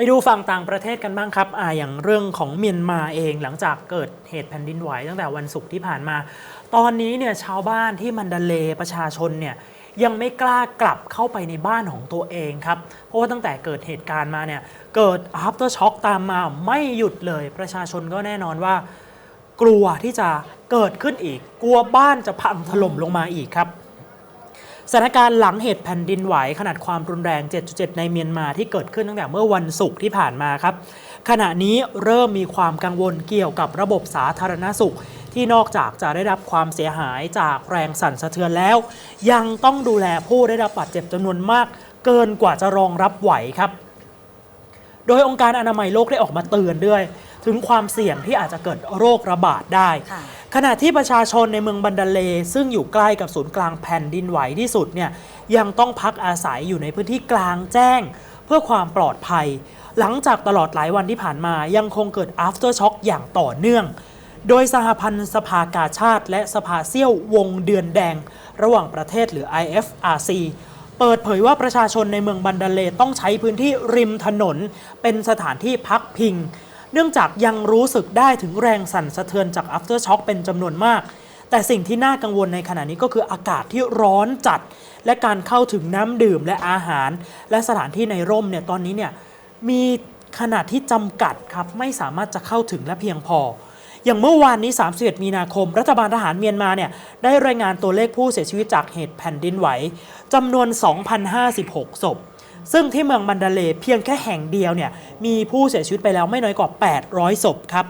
ไปดูฝั่งต่างประเทศกันบ้างครับอ่าอย่างเรื่องของเมียนมาเองหลังจากเกิดเหตุแผ่นดินไหวตั้งแต่วันศุกร์ที่ผ่านมา ตอนนี้เนี่ยชาวบ้านที่มันดาเลประชาชนเนี่ยยังไม่กล้ากลับเข้าไปในบ้านของตัวเองครับ เพราะว่าตั้งแต่เกิดเหตุการณ์มาเนี่ยเกิด after shock ตามมาไม่หยุดเลย ประชาชนก็แน่นอนว่า กลัวที่จะเกิดขึ้นอีก กลัวบ้านจะพังถล่มลงมาอีกครับ สถานการณ์หลังเหตุแผ่นดินไหวขนาดความรุนแรง 7.7 ในเมียนมาที่เกิดขึ้นตั้งแต่เมื่อวันศุกร์ที่ผ่านมาครับ ขณะนี้เริ่มมีความกังวลเกี่ยวกับระบบสาธารณสุข ที่นอกจากจะได้รับความเสียหายจากแรงสั่นสะเทือนแล้ว ยังต้องดูแลผู้ได้รับบาดเจ็บจำนวนมาก เกินกว่าจะรองรับไหวครับ โดยองค์การอนามัยโลกได้ออกมาเตือนด้วย ถึงความเสี่ยงที่อาจจะเกิดโรคระบาดได้ ขณะที่ประชาชนในเมืองบันดาเลซึ่งอยู่ใกล้กับศูนย์กลางแผ่นดินไหวที่สุดเนี่ยยังต้องพักอาศัยอยู่ในพื้นที่กลางแจ้ง เพื่อความปลอดภัย หลังจากตลอดหลายวันที่ผ่านมายังคงเกิด after shock อย่างต่อเนื่อง โดยสหพันธ์สภากาชาติ และสภาเซี่ยววงเดือนแดง ระหว่างประเทศหรือ IFRC เปิดเผยว่าประชาชนในเมืองบันดาเลต้องใช้พื้นที่ริมถนน เป็นสถานที่พักพิง เนื่องจากยังรู้สึกได้ถึงแรงสั่นสะเทือนจาก after shock เป็นจำนวนมาก แต่สิ่งที่น่ากังวลในขณะนี้ก็คืออากาศที่ร้อนจัด และการเข้าถึงน้ำดื่มและอาหาร และสถานที่ในร่มเนี่ยตอนนี้เนี่ยมีขนาดที่จำกัดครับไม่สามารถจะเข้าถึงและเพียงพอ อย่างเมื่อวานนี้ 31 มีนาคม รัฐบาลทหารเมียนมาเนี่ยได้รายงานตัวเลขผู้เสียชีวิตจากเหตุแผ่นดินไหวจำนวน 2,056 ศพ ซึ่งที่เมืองมันดาเลเพียงแค่แห่งเดียวเนี่ยมีผู้เสียชีวิตไปแล้วไม่น้อยกว่า 800 ศพครับ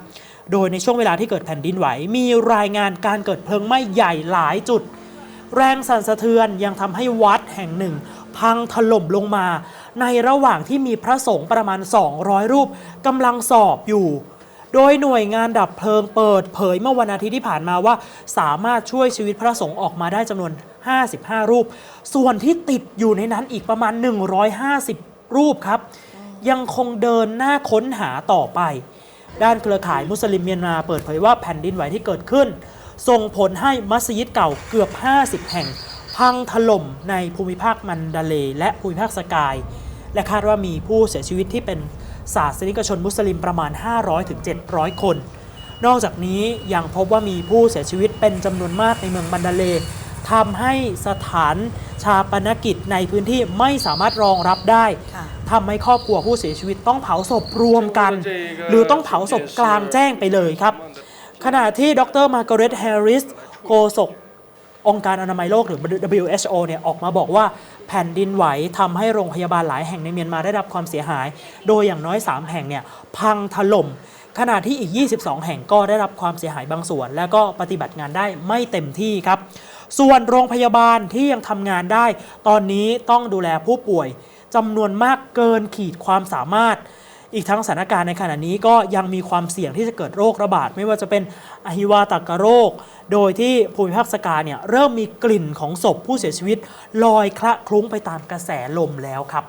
โดยในช่วงเวลาที่เกิดแผ่นดินไหว มีรายงานการเกิดเพลิงไหม้ใหญ่หลายจุด แรงสั่นสะเทือนยังทำให้วัดแห่งหนึ่ง พังถล่มลงมา ในระหว่างที่มีพระสงฆ์ประมาณ 200 รูปกำลังสอบอยู่โดยหน่วยงานดับเพลิงเปิดเผยเมื่อวันอาทิตย์ที่ผ่านมาว่า สามารถช่วยชีวิตพระสงฆ์ออกมาได้จำนวน 55 รูป ส่วนที่ติดอยู่ในนั้นอีกประมาณ 150 รูปครับ ยังคงเดินหน้าค้นหาต่อไป ด้านเครือข่ายมุสลิมเมียนมาเปิดเผยว่าแผ่นดินไหวที่เกิดขึ้น ส่งผลให้มัสยิดเก่าเกือบ 50 แห่ง พังถล่มในภูมิภาคมันดาเลและภูมิภาคสกาย และคาดว่ามีผู้เสียชีวิตที่เป็นศาสนิกชนมุสลิมประมาณ 500-700 คน นอกจากนี้ยังพบว่ามีผู้เสียชีวิตเป็นจำนวนมากในเมืองบันดาเล ทำให้สถานชาปนกิจในพื้นที่ไม่สามารถรองรับได้ค่ะทำให้ครอบครัวผู้เสียชีวิตต้องเผาศพรวมกัน หรือต้องเผาศพกลางแจ้งไปเลยครับ ขณะที่ดรมาร์กาเร็ตแฮร์ริสโฆษกองค์การอนามัยโลกหรือ WHO เนี่ยออกมาบอกว่าแผ่นดินไหวทำให้โรงพยาบาลหลายแห่งในเมียนมาได้รับความเสียหาย โดยอย่างน้อย 3 แห่งเนี่ยพังถล่ม ขณะที่อีก 22 แห่งก็ได้รับความเสียหายบางส่วน และก็ปฏิบัติงานได้ไม่เต็มที่ครับ ส่วนโรงพยาบาลที่ยังทำงานได้ ตอนนี้ต้องดูแลผู้ป่วยจำนวนมากเกินขีดความสามารถ อีกทั้งสถานการณ์ในขณะนี้ก็ยังมีความเสี่ยงที่จะเกิดโรคระบาด ไม่ว่าจะเป็นอหิวาตากโรค โดยที่ภูมิภาคสกาเนี่ยเริ่มมีกลิ่นของศพผู้เสียชีวิต ลอยคละคลุ้งไปตามกระแสลมแล้วครับ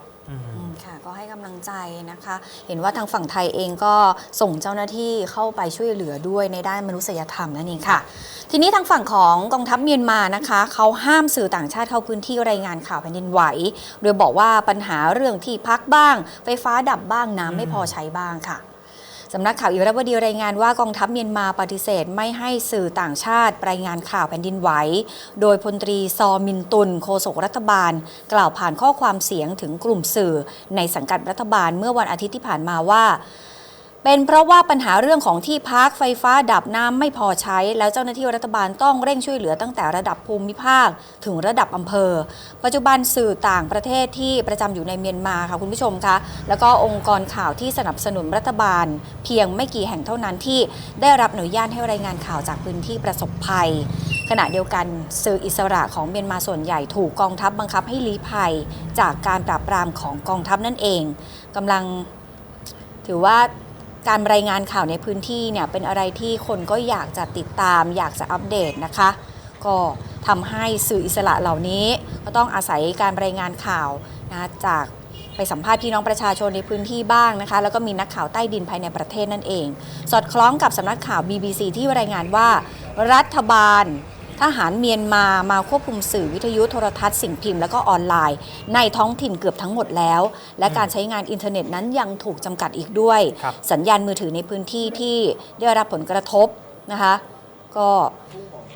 ค่ะก็ให้กำลังใจนะคะ เห็นว่าทางฝั่งไทยเองก็ส่งเจ้าหน้าที่เข้าไปช่วยเหลือด้วยในด้านมนุษยธรรมนั่นเองค่ะ ทีนี้ทางฝั่งของกองทัพเมียนมานะคะเขาห้ามสื่อต่างชาติเข้าพื้นที่รายงานข่าวแผ่นดินไหว โดยบอกว่าปัญหาเรื่องที่พักบ้าง ไฟฟ้าดับบ้างน้ำไม่พอใช้บ้างค่ะ สำนักข่าวอิรัวดีรายงานว่ากองทัพเมียนมาปฏิเสธไม่ให้สื่อต่างชาติ รายงานข่าวแผ่นดินไหว โดยพลตรีซอมินตุน โฆษกรัฐบาล กล่าวผ่านข้อความเสียงถึงกลุ่มสื่อ ในสังกัดรัฐบาลเมื่อวันอาทิตย์ที่ผ่านมาว่า เป็นเพราะว่าปัญหาเรื่องของที่พักไฟฟ้าดับน้ำไม่พอใช้ แล้วเจ้าหน้าที่รัฐบาลต้องเร่งช่วยเหลือตั้งแต่ระดับภูมิภาค ถึงระดับอำเภอ ปัจจุบันสื่อต่างประเทศที่ประจำอยู่ในเมียนมาค่ะคุณผู้ชมคะแล้วก็องค์กรข่าวที่สนับสนุนรัฐบาล เพียงไม่กี่แห่งเท่านั้นที่ได้รับอนุญาตให้รายงานข่าวจากพื้นที่ประสบภัย ขณะเดียวกันสื่ออิสระของเมียนมาส่วนใหญ่ถูกกองทัพบังคับให้ลี้ภัย จากการปราบปรามของกองทัพนั่นเองกำลังถือว่า การรายงานข่าวในพื้นที่เนี่ยเป็นอะไรที่คนก็อยากจะติดตาม อยากจะอัปเดตนะคะ ก็ทำให้สื่ออิสระเหล่านี้ ก็ต้องอาศัยการรายงานข่าวนะจากไปสัมภาษณ์พี่น้องประชาชนในพื้นที่บ้างนะคะ แล้วก็มีนักข่าวใต้ดินภายในประเทศนั่นเอง สอดคล้องกับสำนักข่าว BBC ที่รายงานว่ารัฐบาล ทหารเมียนมามาควบคุมสื่อวิทยุโทรทัศน์สิ่งพิมพ์แล้วก็ออนไลน์ ในท้องถิ่นเกือบทั้งหมดแล้ว และการใช้งานอินเทอร์เน็ตนั้นยังถูกจำกัดอีกด้วย ครับ สัญญาณมือถือในพื้นที่ที่ได้รับผลกระทบนะคะ ก็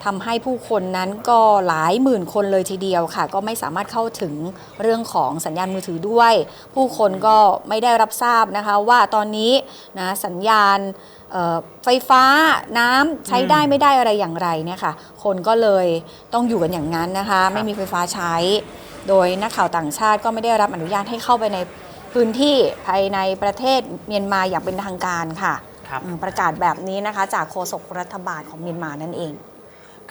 ทำให้ผู้คนนั้นก็หลายหมื่นคนเลยทีเดียวค่ะ ก็ไม่สามารถเข้าถึงเรื่องของสัญญาณมือถือด้วย ผู้คนก็ไม่ได้รับทราบนะคะว่าตอนนี้นะสัญญาณเอ่อ ไฟฟ้าน้ำใช้ได้ไม่ได้อะไรอย่างไรเนี่ยค่ะ คนก็เลยต้องอยู่กันอย่างนั้นนะคะ ไม่มีไฟฟ้าใช้ โดยนักข่าวต่างชาติก็ไม่ได้รับอนุญาตให้เข้าไปในพื้นที่ภายในประเทศเมียนมาอย่างเป็นทางการค่ะครับ อืมประกาศแบบนี้นะคะ จากโฆษกรัฐบาลของเมียนมานั่นเอง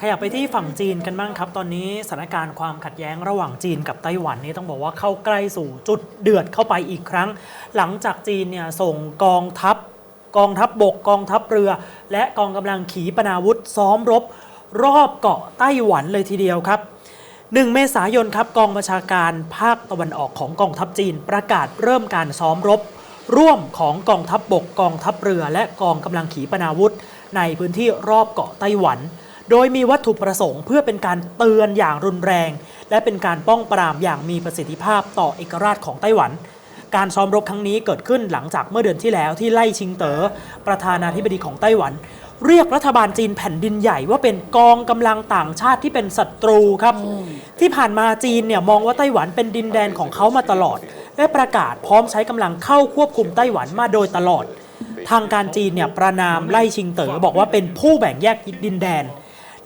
ขยับไปที่ฝั่งจีนกันบ้างครับ ตอนนี้สถานการณ์ความขัดแย้งระหว่างจีนกับไต้หวันนี่ต้องบอกว่าเข้าใกล้สู่จุดเดือดเข้าไปอีกครั้ง หลังจากจีนเนี่ยส่งกองทัพ กองทัพบบกกองทัพเรือ และกองกำลังขีปนาวุธซ้อมรบ รอบเกาะไต้หวันเลยทีเดียวครับ 1 เมษายนครับกองบัญชาการภาคตะวันออกของกองทัพจีน ประกาศเริ่มการซ้อมรบ ร่วมของกองทัพบบกกองทัพเรือ และกองกำลังขีปนาวุธ ในพื้นที่รอบเกาะไต้หวันโดยมีวัตถุประสงค์เพื่อเป็นการเตือนอย่างรุนแรง และเป็นการป้องปรามอย่างมีประสิทธิภาพต่อเอกราชของไต้หวัน การซ้อมรบครั้งนี้เกิดขึ้นหลังจากเมื่อเดือนที่แล้วที่ไล่ชิงเตอ๋อประธานาธิบดีของไต้หวัน เรียกรัฐบาลจีนแผ่นดินใหญ่ว่าเป็นกองกำลังต่างชาติที่เป็นศัตรูครับ ที่ผ่านมาจีนเนี่ยมองว่าไต้หวันเป็นดินแดนของเขามาตลอด และประกาศพร้อมใช้กำลังเข้าควบคุมไต้หวันมาโดยตลอด ทางการจีนเนี่ยประนามไล่ชิงเต๋อบอกว่าเป็นผู้แบ่งแยกดินแดน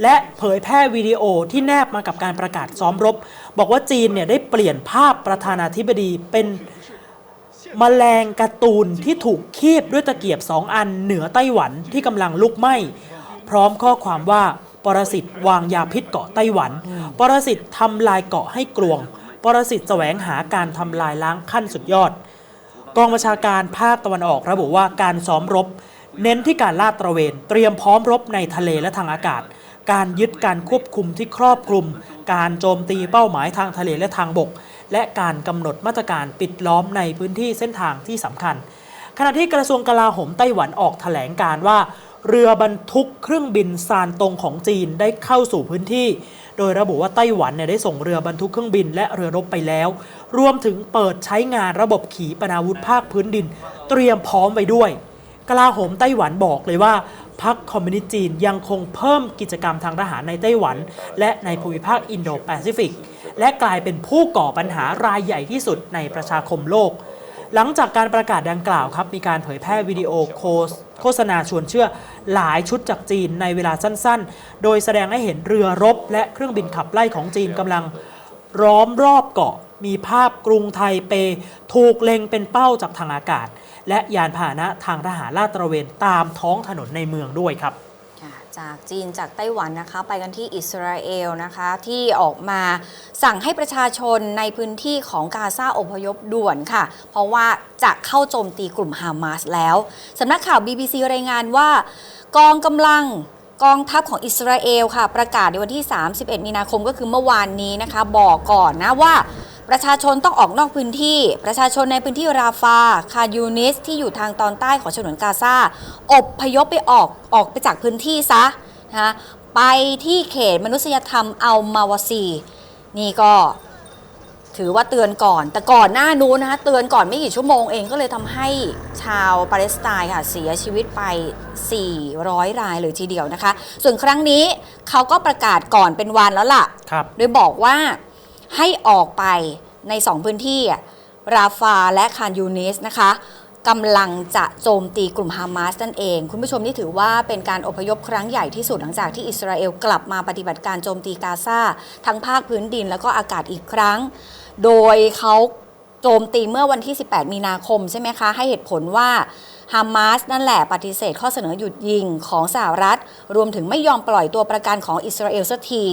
และเผยแพร่วิดีโอที่แนบมากับการประกาศซ้อมรบ บอกว่าจีนเนี่ยได้เปลี่ยนภาพประธานาธิบดีเป็น มแมลงการ์ตูนที่ถูกคีบด้วยตะเกียบสองอันเหนือไต้หวันที่กำลังลุกไหม้ พร้อมข้อความว่าปรสิตวางยาพิษเกาะไต้หวัน ปรสิตทำลายเกาะให้กลวง ปรสิตแสวงหาการทำลายล้างขั้นสุดยอด กองบัญชาการภาคตะวันออกระบุว่าการซ้อมรบ เน้นที่การลาดตระเวน เตรียมพร้อมรบในทะเลและทางอากาศ การยึดการควบคุมที่ครอบคลุม การโจมตีเป้าหมายทางทะเลและทางบก และการกำหนดมาตรการปิดล้อมในพื้นที่เส้นทางที่สำคัญ ขณะที่กระทรวงกลาโหมไต้หวันออกแถลงการว่า เรือบรรทุกเครื่องบินซานตงของจีนได้เข้าสู่พื้นที่ โดยระบุว่าไต้หวันเนี่ยได้ส่งเรือบรรทุกเครื่องบินและเรือรบไปแล้ว รวมถึงเปิดใช้งานระบบขีปนาวุธภาคพื้นดิน เตรียมพร้อมไว้ด้วยกลาโหมไต้หวันบอกเลยว่า พรรคคอมมิวนิสต์จีนยังคงเพิ่มกิจกรรมทางทหารในไต้หวัน และในภูมิภาคอินโดแปซิฟิก และกลายเป็นผู้ก่อปัญหารายใหญ่ที่สุดในประชาคมโลก หลังจากการประกาศดังกล่าวครับมีการเผยแพร่วิดีโอโฆษโฆษณาชวนเชื่อหลายชุดจากจีนในเวลาสั้นๆ โดยแสดงให้เห็นเรือรบ และเครื่องบินขับไล่ของจีนกำลังล้อมรอบเกาะมีภาพกรุงไทเป ถูกเล็งเป็นเป้าจากทางอากาศ และยานพาหนะทางทหารลาดตระเวนตามท้องถนนในเมืองด้วยครับจากจีนจากไต้หวันนะคะ ไปกันที่อิสราเอลนะคะ ที่ออกมาสั่งให้ประชาชนในพื้นที่ของกาซาอพยพด่วนค่ะ เพราะว่าจะเข้าโจมตีกลุ่มฮามาสแล้วสำนักข่าว BBC รายงานว่า กองกำลังกองทัพของอิสราเอลค่ะ ประกาศในวันที่ 31 มีนาคมก็คือเมื่อวานนี้นะคะ บอกก่อนนะว่า ประชาชนต้องออกนอกพื้นที่ ประชาชนในพื้นที่ราฟา คายูนิส ที่อยู่ทางตอนใต้ของฉนวนกาซาอบพยพไปออกออกไปจากพื้นที่ซะนะคะไปที่เขตมนุษยธรรมอัลมาวาซี นี่ก็ถือว่าเตือนก่อน แต่ก่อนหน้านู้นนะคะเตือนก่อนไม่กี่ชั่วโมงเองก็เลยทำให้ชาวปาเลสไตน์ค่ะเสียชีวิตไป 400 รายเลยทีเดียวนะคะ ส่วนครั้งนี้เขาก็ประกาศก่อนเป็นวันแล้วล่ะครับโดยบอกว่า ให้ออกไปใน 2 พื้นที่ราฟาและคานยูนิสนะคะกำลังจะโจมตีกลุ่มฮามาสนั่นเอง คุณผู้ชมนี่ถือว่าเป็นการอพยพครั้งใหญ่ที่สุดหลังจากที่อิสราเอลกลับมาปฏิบัติการโจมตีกาซาทั้งภาคพื้นดินแล้วก็อากาศอีกครั้ง โดยเขาโจมตีเมื่อวันที่ 18 มีนาคมใช่ไหมคะ ให้เหตุผลว่าฮามาสนั่นแหละปฏิเสธข้อเสนอหยุดยิงของสหรัฐ รวมถึงไม่ยอมปล่อยตัวประกันของอิสราเอลสักที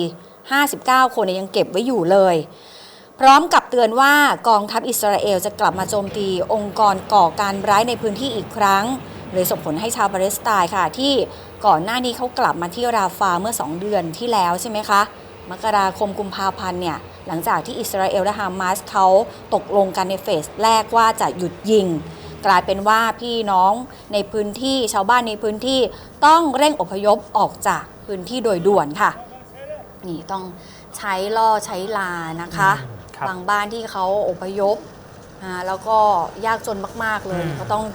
59 คนยยังเก็บไว้อยู่เลย พร้อมกับเตือนว่ากองทัพอิสราเอลจะกลับมาโจมตีองค์กรก่อการร้ายในพื้นที่อีกครั้งเลยส่งผลให้ชาวปาเลสไตน์ค่ะ ที่ก่อนหน้านี้เขากลับมาที่ราฟาเมื่อ 2 เดือนที่แล้วใช่ไหมคะ มกราคมกุมภาพันธ์เนี่ยหลังจากที่อิสราเอลและฮามาสเขาตกลงกันในเฟสแรกว่าจะหยุดยิง กลายเป็นว่าพี่น้องในพื้นที่ชาวบ้านในพื้นที่ต้องเร่งอพยพออกจากพื้นที่โดยด่วนค่ะ นี่ต้องใช้ล่อใช้ลานะคะ อืมครับบางบ้านที่เขาอพยพอ่าแล้วก็ยากจนมาก ๆ เลย อืม ก็ต้อง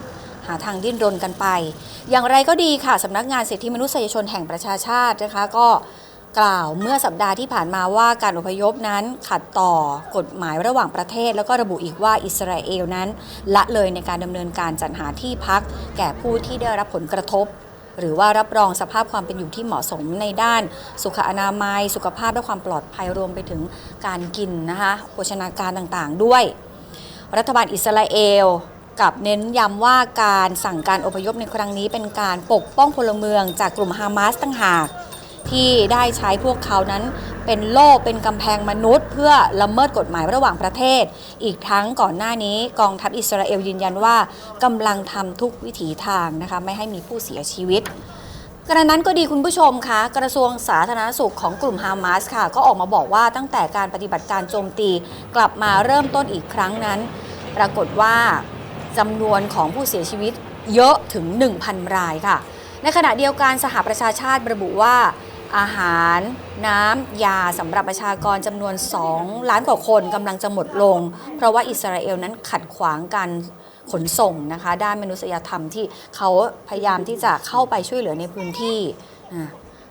หาทางดิ้นรนกันไป อย่างไรก็ดีค่ะสำนักงานสิทธิมนุษยชนแห่งประชาชาตินะคะ ก็กล่าวเมื่อสัปดาห์ที่ผ่านมาว่าการอพยพนั้นขัดต่อกฎหมายระหว่างประเทศ แล้วก็ระบุอีกว่าอิสราเอลนั้น ละเลยในการดำเนินการจัดหาที่พัก แก่ผู้ที่ได้รับผลกระทบ หรือว่ารับรองสภาพความเป็นอยู่ที่เหมาะสมในด้านสุขอนามัย สุขภาพและความปลอดภัยรวมไปถึงการกินนะคะโภชนาการต่างๆ ด้วย รัฐบาลอิสราเอลกับเน้นย้ำว่าการสั่งการอพยพในครั้งนี้เป็นการปกป้องพลเมืองจากกลุ่มฮามาสตั้งหาก ที่ได้ใช้พวกเขานั้นเป็นโล่เป็นกำแพงมนุษย์ เพื่อละเมิดกฎหมายระหว่างประเทศ อีกทั้งก่อนหน้านี้กองทัพอิสราเอลยืนยันว่ากำลังทำทุกวิถีทางนะคะไม่ให้มีผู้เสียชีวิตกระนั้นก็ดีคุณผู้ชมคะกระทรวงสาธารณสุขของกลุ่มฮามาสค่ะ ก็ออกมาบอกว่าตั้งแต่การปฏิบัติการโจมตีกลับมาเริ่มต้นอีกครั้งนั้น ปรากฏว่าจำนวนของผู้เสียชีวิตเยอะถึง 1,000 รายค่ะ ในขณะเดียวกันสหประชาชาติระบุว่า อาหารน้ำยาสำหรับประชากรจำนวน 2 ล้านกว่าคนกำลังจะหมดลง เพราะว่าอิสราเอลนั้นขัดขวางการขนส่งนะคะด้านมนุษยธรรมที่เขาพยายามที่จะเข้าไปช่วยเหลือในพื้นที่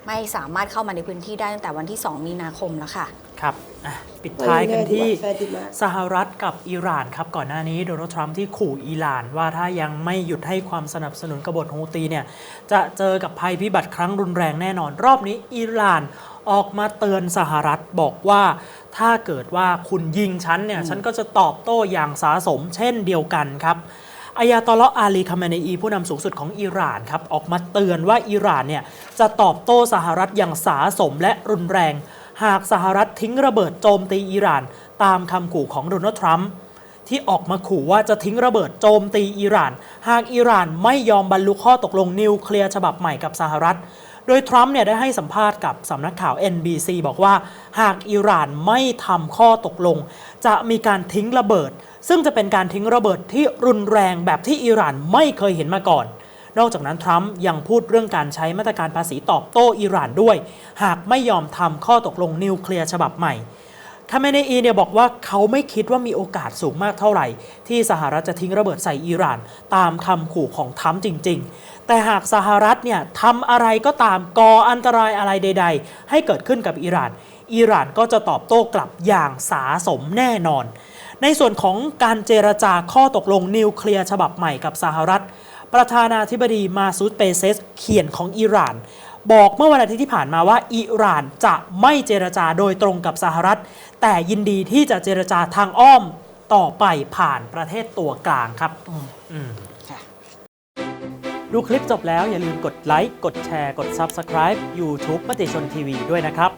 ไม่สามารถเข้ามาในพื้นที่ได้ตั้งแต่วันที่ 2 มีนาคมแล้วค่ะ ครับอะปิดท้ายกันที่ Fatima. สหรัฐกับอิหร่านครับก่อนหน้านี้โดนัลด์ทรัมป์ที่ขู่อิหร่านว่าถ้ายังไม่หยุดให้ความสนับสนุนกบฏฮูตีเนี่ยจะเจอกับภัยพิบัติครั้งรุนแรงแน่นอน รอบนี้อิหร่านออกมาเตือนสหรัฐบอกว่าถ้าเกิดว่าคุณยิงฉันเนี่ยฉันก็จะตอบโต้อย่างสาสมเช่นเดียวกันครับอายาตอลลอฮ์อาลีคาเมเนอีผู้นำสูงสุดของอิหร่านครับออกมาเตือนว่าอิหร่านเนี่ยจะตอบโต้สหรัฐอย่างสาสมและรุนแรง หากสหรัฐทิ้งระเบิดโจมตีอิหร่าน ตามคำขู่ของโดนัลด์ทรัมป์ที่ออกมาขู่ว่าจะทิ้งระเบิดโจมตีอิหร่าน หากอิหร่านไม่ยอมบรรลุข้อตกลงนิวเคลียร์ฉบับใหม่กับสหรัฐ โดยทรัมป์เนี่ยได้ให้สัมภาษณ์กับสำนักข่าว NBC บอกว่า หากอิหร่านไม่ทำข้อตกลง จะมีการทิ้งระเบิด ซึ่งจะเป็นการทิ้งระเบิดที่รุนแรงแบบที่อิหร่านไม่เคยเห็นมาก่อน นอกจากนั้นทรัมป์ยังพูดเรื่องการใช้มาตรการภาษีตอบโต้อิหร่านด้วย หากไม่ยอมทำข้อตกลงนิวเคลียร์ฉบับใหม่คาเมเนอีเนี่ยบอกว่าเขาไม่คิดว่ามีโอกาสสูงมากเท่าไหร่ ที่สหรัฐจะทิ้งระเบิดใส่อิหร่าน ตามคำขู่ของทรัมป์จริง ๆ แต่หากสหรัฐเนี่ยทำอะไรก็ตามก่ออันตรายอะไรใด ๆ ให้เกิดขึ้นกับอิหร่าน อิหร่านก็จะตอบโต้กลับอย่างสาสมแน่นอน ในส่วนของการเจรจาข้อตกลงนิวเคลียร์ฉบับใหม่กับสหรัฐ ประธานาธิบดีมาซูดเปเซสเขียนของอิหร่าน บอกเมื่อวันอาทิตย์ที่ผ่านมาว่าอิหร่านจะไม่เจรจาโดยตรงกับสหรัฐ แต่ยินดีที่จะเจรจาทางอ้อมต่อไปผ่านประเทศตัวกลางครับดูคลิปจบแล้วอย่าลืมกดไลค์ กดแชร์ กด Subscribe YouTube มติชนทีวีด้วยนะครับ